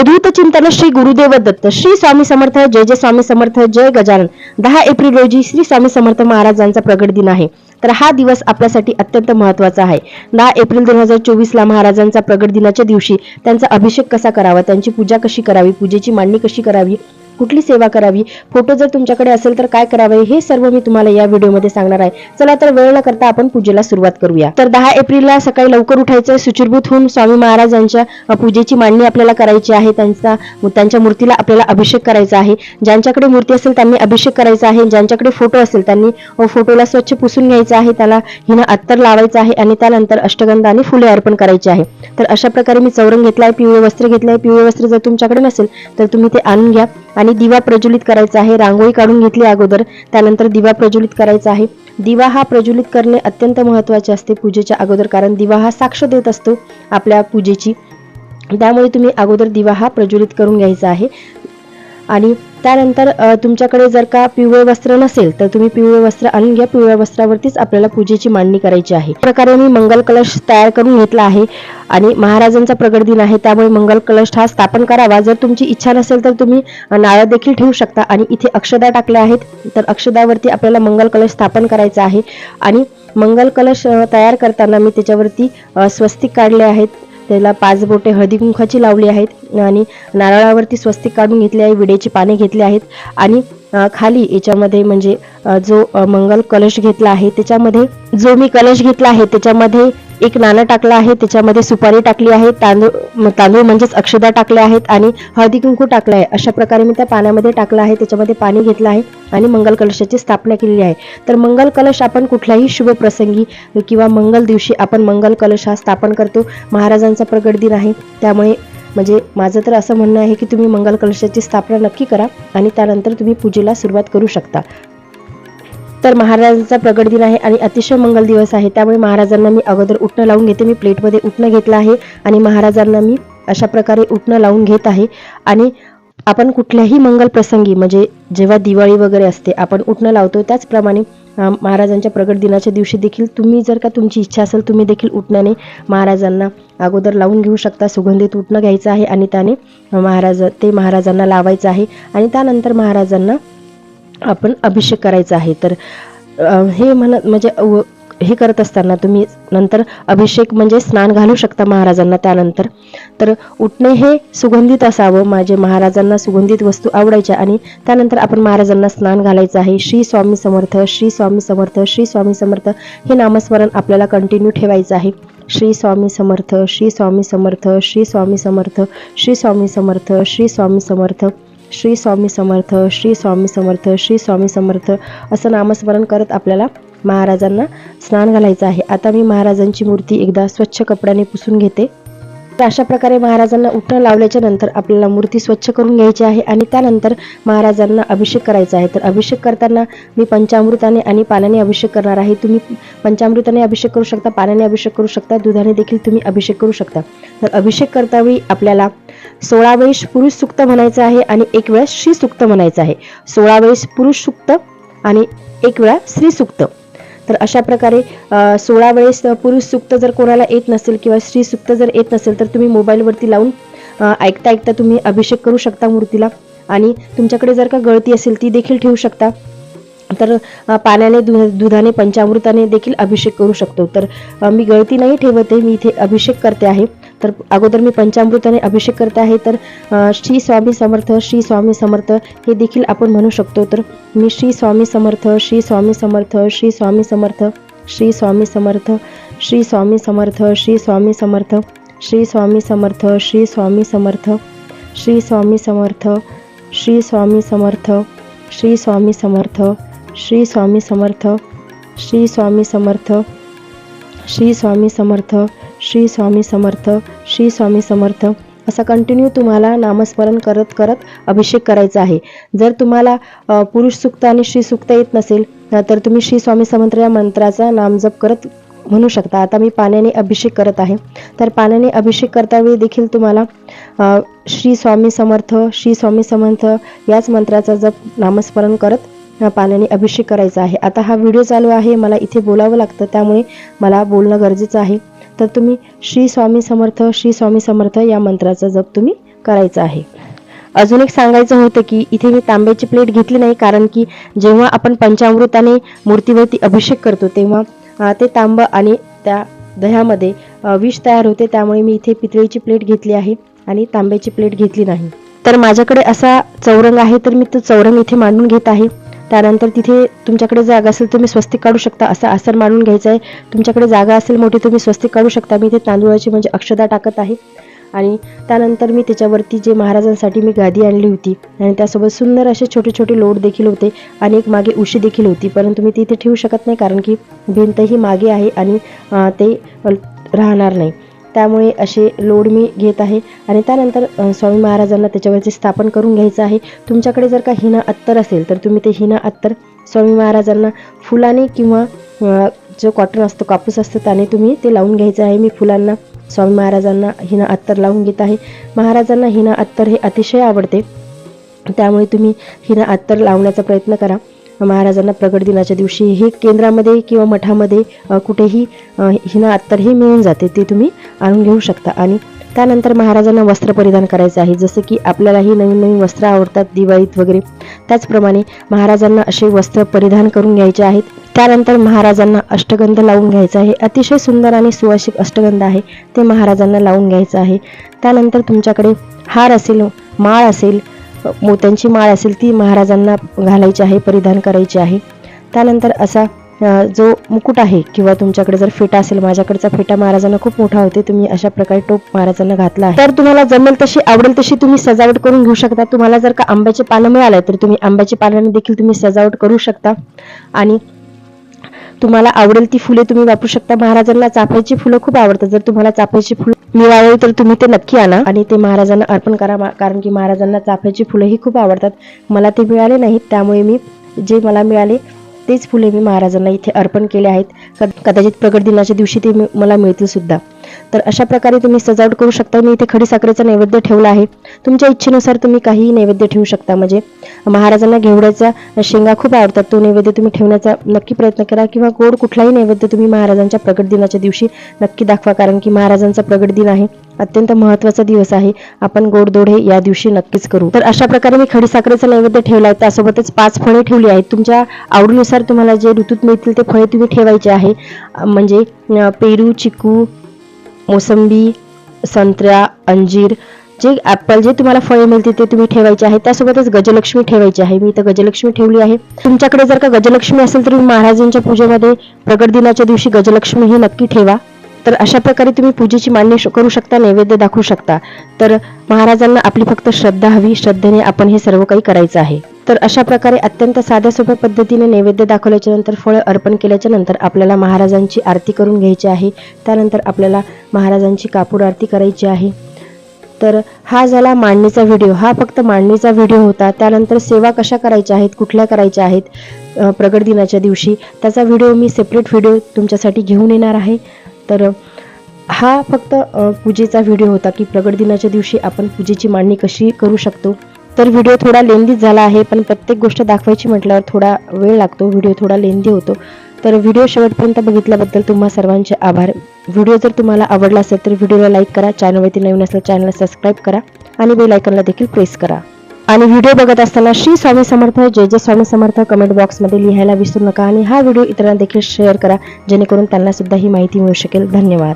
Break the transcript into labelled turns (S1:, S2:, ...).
S1: अवधूत चिंतन श्री गुरुदेव दत्त श्री स्वामी समर्थ जय जय स्वामी समर्थ जय गजानन. दहा एप्रिल रोजी श्री स्वामी समर्थ महाराजांचा प्रगट दिन आहे. तर हा दिवस आपल्यासाठी अत्यंत महत्त्वाचा आहे. दहा एप्रिल दोन हजार चोवीस ला महाराजांचा प्रगट दिनाच्या दिवशी त्यांचा अभिषेक कसा करावा त्यांची पूजा कशी करावी पूजेची मांडणी कशी करावी कुठली सेवा करावी? फोटो जर तुमच्याकडे असेल तर काय करावे? हे सर्व मी तुम्हाला या व्हिडिओमध्ये सांगणार आहे. चला तर वेळ न करता आपण पूजेला सुरुवात करूया. तर दहा एप्रिलला सकाळी लवकर उठायचं. सुचिरभूत होऊन स्वामी महाराजांच्या पूजेची मांडणी आपल्याला करायची आहे. त्यांचा त्यांच्या मूर्तीला आपल्याला अभिषेक करायचा आहे. ज्यांच्याकडे मूर्ती असेल त्यांनी अभिषेक करायचा आहे. ज्यांच्याकडे फोटो असेल त्यांनी फोटोला स्वच्छ पुसून घ्यायचा आहे. त्याला हिनं अत्तर लावायचं आहे आणि त्यानंतर अष्टगंध आणि फुले अर्पण करायची आहे. तर अशा प्रकारे मी चौरंग घेतलाय पिवळे वस्त्र घेतलंय. पिवळे वस्त्र जर तुमच्याकडे नसेल तर तुम्ही ते आणून घ्या. आणि दिवा प्रज्वलित करायचा आहे. रांगोळी काढून घेतली अगोदर त्यानंतर दिवा प्रज्वलित करायचा आहे. दिवा हा प्रज्वलित करणे अत्यंत महत्त्वाचे असते पूजेच्या अगोदर कारण दिवा हा साक्ष देत असतो आपल्या पूजेची. त्यामुळे तुम्ही अगोदर दिवा हा प्रज्वलित करून घ्यायचा आहे. आणि त्यानंतर तुमच्याकडे जर का पिवळे वस्त्र नसेल तर तुम्ही पिवळे वस्त्र आणून घ्या. पिवळ्या वस्त्रावरतीच आपल्याला पूजेची मांडणी करायची आहे. प्रकारे मी मंगल कलश तयार करून घेतला आहे आणि महाराजांचा प्रगट दिन आहे त्यामुळे मंगल कलश हा स्थापन करावा. जर तुमची इच्छा नसेल तर तुम्ही नारळ देखील ठेवू शकता. आणि इथे अक्षदा टाकल्या आहेत तर अक्षदावरती आपल्याला मंगल कलश स्थापन करायचा आहे. आणि मंगल कलश तयार करताना मी त्याच्यावरती स्वस्तिक काढले आहेत. त्याला पाच बोटे हळदी कुंखाची लावली आहेत आणि नारळावरती स्वस्तिक काढून घेतले आहे विडेची पाने घेतली आहेत आणि खाली याच्यामध्ये म्हणजे जो मंगल कलश घेतला आहे त्याच्यामध्ये जो मी कलश घेतला आहे त्याच्यामध्ये एक नाणं टाकलं आहे त्याच्यामध्ये सुपारी टाकली आहे तांदूळ तांदूळ म्हणजेच अक्षदा टाकल्या आहेत आणि हळदी कुंकू टाकलं आहे. अशा प्रकारे मी त्या पाण्यामध्ये टाकलं आहे त्याच्यामध्ये पाणी घेतलं आहे आणि मंगल कलशाची स्थापना केलेली आहे. तर मंगल कलश आपण कुठल्याही शुभ प्रसंगी किंवा मंगल दिवशी आपण मंगल कलश हा स्थापन करतो. महाराजांचा प्रगट दिन आहे त्यामुळे म्हणजे माझं तर असं म्हणणं आहे की तुम्ही मंगल कलशाची स्थापना नक्की करा आणि त्यानंतर तुम्ही पूजेला सुरुवात करू शकता. तर महाराजांचा प्रगट दिन आहे आणि अतिशय मंगल दिवस आहे. त्यामुळे महाराजांना मी अगोदर उठणं लावून घेते. मी प्लेटमध्ये उठणं घेतलं आहे आणि महाराजांना मी अशा प्रकारे उठणं लावून घेत आहे. आणि आपण कुठल्याही मंगल प्रसंगी म्हणजे जेव्हा दिवाळी वगैरे असते आपण उठणं लावतो त्याचप्रमाणे महाराजांच्या प्रगट दिनाच्या दिवशी देखील तुम्ही जर का तुमची इच्छा असेल तुम्ही देखील उठण्याने महाराजांना अगोदर लावून घेऊ शकता. सुगंधित उठणं घ्यायचं आहे आणि त्याने महाराज ते महाराजांना लावायचं आहे. आणि त्यानंतर महाराजांना आपण अभिषेक करायचा आहे. तर हे म्हणत म्हणजे हे करत असताना तुम्ही नंतर अभिषेक म्हणजे स्नान घालू शकता महाराजांना त्यानंतर. तर उठणे हे सुगंधित असावं माझे महाराजांना सुगंधित वस्तू आवडायच्या आणि त्यानंतर आपण महाराजांना स्नान घालायचं आहे. श्री स्वामी समर्थ श्री स्वामी समर्थ श्री स्वामी समर्थ हे नामस्मरण आपल्याला कंटिन्यू ठेवायचं आहे. श्री स्वामी समर्थ श्री स्वामी समर्थ श्री स्वामी समर्थ श्री स्वामी समर्थ श्री स्वामी समर्थ. श्री स्वामी समर्थ श्री स्वामी समर्थ श्री स्वामी समर्थ असं नामस्मरण करत आपल्याला महाराजांना स्नान घालायचं आहे. आता मी महाराजांची मूर्ती एकदा स्वच्छ कपड्याने पुसून घेते. तर अशा प्रकारे महाराजांना उठणं लावल्याच्या नंतर आपल्याला मूर्ती स्वच्छ करून घ्यायची आहे आणि त्यानंतर महाराजांना अभिषेक करायचा आहे. तर अभिषेक करताना मी पंचामृताने आणि पाण्याने अभिषेक करणार आहे. तुम्ही पंचामृताने अभिषेक करू शकता पाण्याने अभिषेक करू शकता दुधाने देखील तुम्ही अभिषेक करू शकता. तर अभिषेक करतावेळी आपल्याला सोळा वेळेस पुरुष सुक्त म्हणायचं आहे आणि एक वेळा श्री सुक्त म्हणायचं आहे. सोळा वेळेस पुरुष सुक्त आणि एक वेळा श्री सुक्त. तर अशा प्रकारे सोळा वेळेस पुरुष सुक्त जर कोणाला येत नसेल किंवा श्री सुक्त जर येत नसेल तर तुम्ही मोबाईलवरती लावून ऐकता ऐकता तुम्ही अभिषेक करू शकता मूर्तीला. आणि तुमच्याकडे जर का गळती असेल ती देखील ठेवू शकता. तर पाण्याने दु दुधाने पंचामृताने देखील अभिषेक करू शकतो. तर मी गळती नाही ठेवते मी इथे अभिषेक करते आहे. तर अगोदर मी पंचामृताने अभिषेक करत आहे तर श्री स्वामी समर्थ श्री स्वामी समर्थ हे देखील आपण म्हणू शकतो तर मी श्री स्वामी समर्थ श्री स्वामी समर्थ श्री स्वामी समर्थ श्री स्वामी समर्थ श्री स्वामी समर्थ श्री स्वामी समर्थ श्री स्वामी समर्थ श्री स्वामी समर्थ श्री स्वामी समर्थ श्री स्वामी समर्थ श्री स्वामी समर्थ श्री स्वामी समर्थ श्री स्वामी समर्थ श्री स्वामी समर्थ श्री स्वामी समर्थ श्री स्वामी समर्थ. असा कंटिन्यू तुम्हाला नामस्मरण करत करत अभिषेक करायचा आहे. जर तुम्हाला पुरुष सुक्त आणि श्री सुक्त येत नसेल तर तुम्ही श्री स्वामी समर्थ या मंत्राचा नामजप करत म्हणू शकता. आता मी पाण्याने अभिषेक करत आहे. तर पाण्याने अभिषेक करतावेळी देखील तुम्हाला श्री स्वामी समर्थ श्री स्वामी समर्थ याच मंत्राचा जप नामस्मरण करत पाण्याने अभिषेक करायचा आहे. आता हा व्हिडिओ चालू आहे. मला इथे बोलावं लागतं. त्यामुळे मला बोलणं गरजेचं आहे. तर तुम्ही श्री स्वामी समर्थ श्री स्वामी समर्थ या मंत्राचा जप तुम्ही करायचा आहे. अजून एक सांगायचं होतं की इथे मी तांब्याची प्लेट घेतली नाही कारण की जेव्हा आपण पंचामृताने मूर्तीवरती अभिषेक करतो तेव्हा ते तांब आणि त्या दह्यामध्ये विष तयार होते त्यामुळे मी इथे पितळीची प्लेट घेतली आहे आणि तांब्याची प्लेट घेतली नाही. तर माझ्याकडे असा चौरंग आहे तर मी तो चौरंग इथे मांडून घेत आहे. त्यानंतर तिथे तुमच्याकडे जागा असेल तुम्ही स्वस्तिक काढू शकता असं आसन मांडून घ्यायचं आहे तुमच्याकडे जागा असेल मोठी तुम्ही स्वस्तिक काढू शकता. मी इथे तांदूळाची म्हणजे अक्षदा टाकत आहे. आणि त्यानंतर मी त्याच्यावरती जे महाराजांसाठी मी गादी आणली होती. आणि त्यासोबत सुंदर असे छोटे छोटे लोट देखील होते. आणि एक मागे उशी देखील होती. परंतु मी ती इथे ठेवू शकत नाही कारण की भिंत ही मागे आहे आणि ते राहणार नाही. त्यामुळे असे लोड मी घेत आहे. आणि त्यानंतर स्वामी महाराजांना त्याच्यावरती स्थापन करून घ्यायचं आहे. तुमच्याकडे जर का हिना अत्तर असेल तर तुम्ही ते हिना अत्तर स्वामी महाराजांना फुलाने किंवा जो कॉटन असतो कापूस असतो त्याने तुम्ही ते लावून घ्यायचं आहे. मी फुलांना स्वामी महाराजांना हिना अत्तर लावून घेत आहे. महाराजांना हिना अत्तर हे अतिशय आवडते. त्यामुळे तुम्ही हिना अत्तर लावण्याचा प्रयत्न करा. महाराजांना प्रगट दिनाच्या दिवशी हे केंद्रामध्ये किंवा मठामध्ये कुठेही हिना अत्तरही मिळून जाते ते तुम्ही आणून घेऊ शकता. आणि त्यानंतर महाराजांना वस्त्र परिधान करायचं आहे. जसं की आपल्यालाही नवीन नवीन वस्त्र आवडतात दिवाळीत वगैरे. त्याचप्रमाणे महाराजांना असे वस्त्र परिधान करून घ्यायचे आहेत. त्यानंतर महाराजांना अष्टगंध लावून घ्यायचा आहे. अतिशय सुंदर आणि सुवासिक अष्टगंध आहे ते महाराजांना लावून घ्यायचं आहे. त्यानंतर तुमच्याकडे हार असेल माळ असेल मोत्यांची माळ असेल ती महाराजांना घालायची आहे परिधान करायची आहे. त्यानंतर असा जो मुकुट आहे किंवा तुमच्याकडे जर फेटा असेल माझ्याकडचा फेटा महाराजांना खूप मोठा होते तुम्ही अशा प्रकारे टोप महाराजांना घातला आहे. तर तुम्हाला जमेल तशी आवडेल तशी तुम्ही सजावट करून घेऊ शकता. तुम्हाला जर का आंब्याचे पानं मिळालं तर तुम्ही आंब्याची पानाने देखील तुम्ही सजावट करू शकता. आणि तुम्हाला आवडेल ती फुले तुम्ही वापरू शकता. महाराजांना चाफ्याची फुलं खूप आवडतात. जर तुम्हाला चाफ्याची फुलं मिळाले तर तुम्ही ते नक्की आणा आणि ते महाराजांना अर्पण करा मा- कारण की महाराजांना चाफ्याची फुलंही खूप आवडतात. मला ते मिळाले नाहीत त्यामुळे मी जे मला मिळाले तेच फुले मी महाराजांना इथे अर्पण केले आहेत. कदाचित प्रगट दिनाच्या दिवशी ते मला मिळतील सुद्धा. तर अशा प्रकारे तुम्ही सजावट करू शकता. मी इथे खडीसाखरेचा नैवेद्य ठेवला आहे. तुमच्या इच्छेनुसार तुम्ही काहीही नैवेद्य ठेवू शकता. म्हणजे महाराजांना घेवड्याच्या शेंगा खूप आवडतात. तो नैवेद्य तुम्ही ठेवण्याचा नक्की प्रयत्न करा किंवा गोड कुठलाही नैवेद्य तुम्ही महाराजांच्या प्रगट दिनाच्या दिवशी नक्की दाखवा. कारण की महाराजांचा प्रगट दिन आहे. अत्यंत महत्त्वाचा दिवस आहे. आपण गोडदोड हे या दिवशी नक्कीच करू. तर अशा प्रकारे मी खडीसाखरेचा नैवेद्य ठेवला आहे. त्यासोबतच पाच फळे ठेवली आहेत. तुमच्या आवडीनुसार तुम्हाला जे ऋतूत मिळतील ते फळे तुम्ही ठेवायचे आहे. म्हणजे पेरू चिकू मोसंबी संत्रा अंजीर जे ॲपल जे तुम्हाला फळे मिळतील ते तुम्ही ठेवायचे आहे. त्यासोबतच गजलक्ष्मी ठेवायची आहे. मी इथं गजलक्ष्मी ठेवली आहे. तुमच्याकडे जर का गजलक्ष्मी असेल तर तुम्ही महाराजांच्या पूजेमध्ये प्रगट दिनाच्या दिवशी गजलक्ष्मी ही नक्की ठेवा. तर अशा प्रकारे तुम्ही पूजेची मांडणी श- करू शकता नैवेद्य दाखवू शकता. तर महाराजांना आपली फक्त श्रद्धा हवी. श्रद्धेने आपण हे सर्व काही करायचं आहे. तर अशा प्रकारे अत्यंत साध्या सोप्या पद्धतीने नैवेद्य दाखवल्याच्या नंतर फळं अर्पण केल्याच्यानंतर आपल्याला महाराजांची आरती करून घ्यायची आहे. त्यानंतर आपल्याला महाराजांची कापूर आरती करायची आहे. तर हा झाला मांडणीचा व्हिडिओ. हा फक्त मांडणीचा व्हिडिओ होता. त्यानंतर सेवा कशा करायच्या आहेत कुठल्या करायच्या आहेत प्रगट दिनाच्या दिवशी त्याचा व्हिडिओ मी सेपरेट व्हिडिओ तुमच्यासाठी घेऊन येणार आहे. तर हा फक्त पूजेचा व्हिडिओ होता की प्रगट दिनाच्या दिवशी आपण पूजेची मांडणी कशी करू शकतो? तर व्हिडिओ थोडा लेंदीच झाला आहे पण प्रत्येक गोष्ट दाखवायची म्हटल्यावर थोडा वेळ लागतो व्हिडिओ थोडा लेंदी होतो. तर व्हिडिओ शेवटपर्यंत बघितल्याबद्दल तुम्हा सर्वांचे आभार. व्हिडिओ जर तुम्हाला आवडला असेल तर व्हिडिओला लाईक करा चॅनलवरती नवीन असेल चॅनलला सबस्क्राईब करा आणि बेल आयकनला देखील प्रेस करा. आणि व्हिडिओ बघत असताना श्री स्वामी समर्थ जय जय स्वामी समर्थ कमेंट बॉक्समध्ये लिहायला विसरू नका आणि हा व्हिडिओ इतरांना देखील शेअर करा जेणेकरून त्यांना सुद्धा ही माहिती मिळू शकेल. धन्यवाद.